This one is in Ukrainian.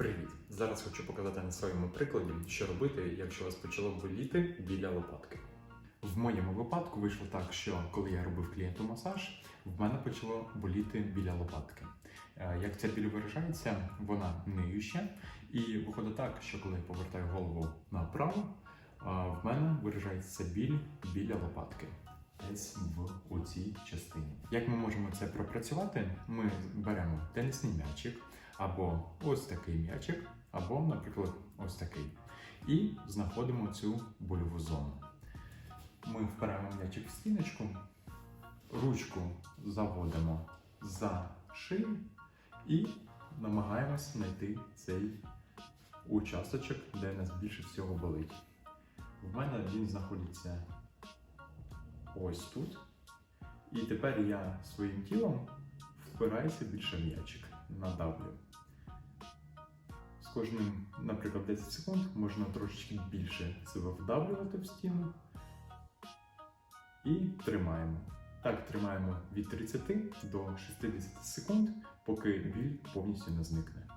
Привіт! Зараз хочу показати на своєму прикладі, що робити, якщо вас почало боліти біля лопатки. В моєму випадку вийшло так, що коли я робив клієнту масаж, в мене почало боліти біля лопатки. Е, Як ця біль виражається, вона ниюча, і виходить так, що коли я повертаю голову направо, в мене виражається біль біля лопатки. Десь в у цій частині. Як ми можемо це пропрацювати? Ми беремо тенісний м'ячик, або ось такий м'ячик, або, наприклад, ось такий. І знаходимо цю больову зону. Ми впираємо м'ячик в стіночку, ручку заводимо за шию і намагаємося знайти цей участочок, де нас більше всього болить. В мене він знаходиться ось тут. І тепер я своїм тілом впираюся більше в м'ячик, надавлю. Кожним, наприклад, 10 секунд можна трошечки більше себе вдавлювати в стіну. І тримаємо. Так, тримаємо від 30 до 60 секунд, поки біль повністю не зникне.